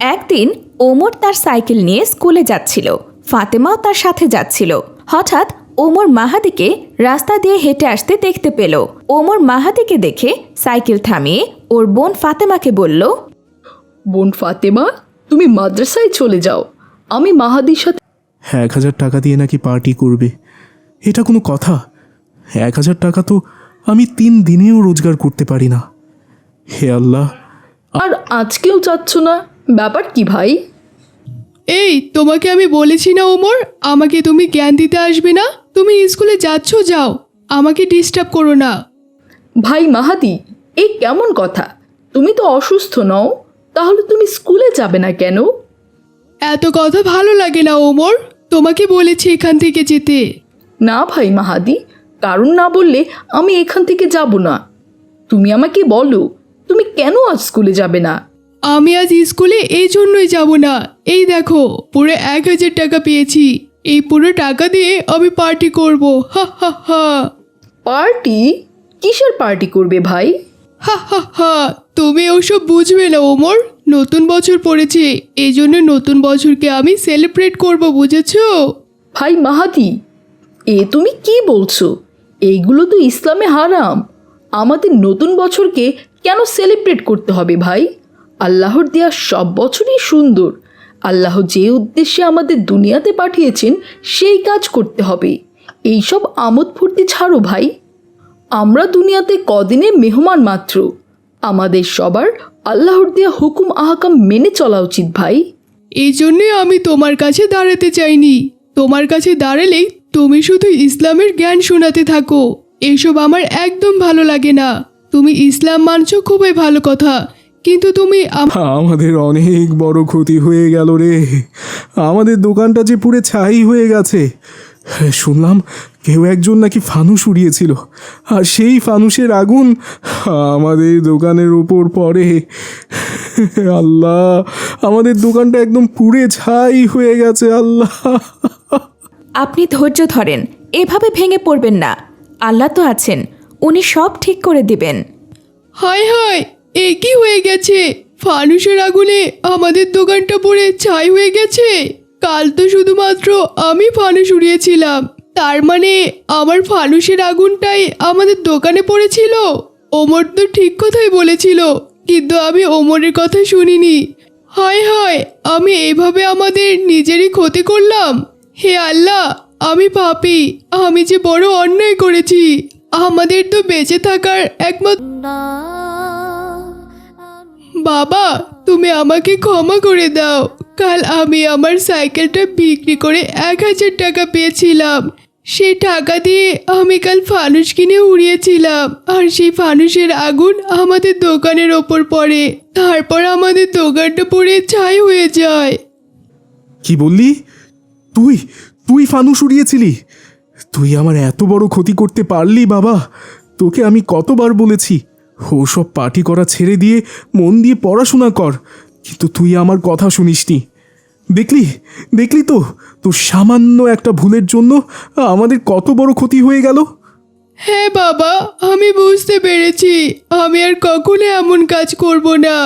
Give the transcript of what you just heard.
একদিন ওমর তার সাইকেল নিয়ে স্কুলে যাচ্ছিল ফাতেমাও তার সাথে যাচ্ছিল। হঠাৎ ওমর মাহাদিকে রাস্তা দিয়ে হেঁটে আসতে দেখতে পেল। ওমর মাহাদিকে দেখে সাইকেল থামিয়ে ওর বোন ফাতেমাকে বলল বোন ফাতেমা তুমি মাদ্রাসায় চলে যাও। আমি মাহাদির সাথে এক হাজার টাকা দিয়ে নাকি পার্টি করবে। এটা কোনো কথা? এক হাজার টাকা তো আমি তিন দিনেও রোজগার করতে পারি না। হে আল্লাহ। আর আজকেও যাচ্ছ না? ব্যাপার কি ভাই? এই তোমাকে আমি বলেছি না ওমর আমাকে তুমি জ্ঞান দিতে আসবে না। তুমি স্কুলে যাচ্ছ যাও। আমাকে ডিস্টার্ব করো না। ভাই মাহাদি এই কেমন কথা? তুমি তো অসুস্থ নও তাহলে তুমি স্কুলে যাবে না কেন? এত কথা ভালো লাগে না ওমর তোমাকে বলেছি এখান থেকে যেতে। না ভাই মাহাদি কারণ না বললে আমি এখান থেকে যাব না। তুমি আমাকে বলো তুমি কেন আজ স্কুলে যাবে না? আমি আজ স্কুলে এই জন্যই যাব না। এই দেখো পুরো এক হাজার টাকা পেয়েছি। এই পুরো টাকা দিয়ে আমি পার্টি করব। হা হা হা। পার্টি কিসের পার্টি করবে ভাই? হা হা হা। তুমি ওসব বুঝবে না ওমর। নতুন বছর পড়েছে। এই জন্য নতুন বছরকে আমি সেলিব্রেট করব বুঝেছ? ভাই মাহাতি এ তুমি কি বলছো? এইগুলো তো ইসলামে হারাম। আমাদের নতুন বছরকে কেন সেলিব্রেট করতে হবে ভাই? আল্লাহর দেওয়া সব বছরই সুন্দর। আল্লাহ যে উদ্দেশ্যে আমাদের দুনিয়াতে পাঠিয়েছেন, সেই কাজ করতে হবে। এইসব আমোদ ফুর্তি ছাড়ো ভাই। আমরা দুনিয়াতে কদিনে মেহমান মাত্র। আমাদের সবার আল্লাহর দেওয়া হুকুম আহকাম মেনে চলা উচিত ভাই। এই জন্যে আমি তোমার কাছে দাঁড়াতে চাইনি। তোমার কাছে দাঁড়ালেই তুমি শুধু ইসলামের জ্ঞান শোনাতে থাকো। এসব আমার একদম ভালো লাগে না। তুমি ইসলাম মানছো খুবই ভালো কথা। কিন্তু তুমি আম- আমাদের অনেক বড় ক্ষতি হয়ে গেল রে। আমাদের দোকানটা যে পুরে ছাই হয়ে গেছে। শুনলাম কেউ একজন নাকি ফানুস উড়িয়েছিল। আর সেই ফানুসের আগুন আমাদের দোকানের উপর পড়ে। আল্লাহ আমাদের দোকানটা একদম পুড়ে ছাই হয়ে গেছে আল্লাহ। আপনি ধৈর্য ধরেন এভাবে ভেঙে পড়বেন না। আল্লাহ তো আছেন উনি সব ঠিক করে দিবেন। হায় হায় এ কি হয়ে গেছে। ফানুসের আগুনে আমাদের দোকানটা পড়ে ছাই হয়ে গেছে। কাল তো শুধুমাত্র আমি ফানুস উড়িয়েছিলাম। তার মানে আমার ফানুসের আগুনটাই আমাদের দোকানে পড়েছিল। ওমর তো ঠিক কথাই বলেছিল, কিন্তু আমি ওমরের কথা শুনিনি। হায় হায়, আমি এইভাবে আমাদের নিজেরই ক্ষতি করলাম। হে আল্লাহ, আমি পাপি, আমি যে বড় অন্যায় করেছি। আমাদের তো বেঁচে থাকার একমাত্র বাবা, তুমি আমাকে ক্ষমা করে দাও। কাল আমি আমার সাইকেলটা বিক্রি করে এক হাজার টাকা পেয়েছিলাম। সেই টাকা দিয়ে আমি কাল ফানুস কিনে উড়িয়েছিলাম। আর সেই ফানুসের আগুন আমাদের দোকানের ওপর পড়ে। তারপর আমাদের দোকানটা পড়ে ছাই হয়ে যায়। কি বললি? তুই তুই ফানুস উড়িয়েছিলি? তুই আমার এত বড় ক্ষতি করতে পারলি বাবা। তোকে আমি কতবার বলেছি ওসব পার্টি করা ছেড়ে দিয়ে মন দিয়ে পড়াশোনা কর, কিন্তু তুই আমার কথা শুনিসনি। দেখলি দেখলি তো তোর সামান্য একটা ভুলের জন্য আমাদের কত বড় ক্ষতি হয়ে গেল? হ্যাঁ বাবা, আমি বুঝতে পেরেছি। আমি আর কখনো এমন কাজ করব না।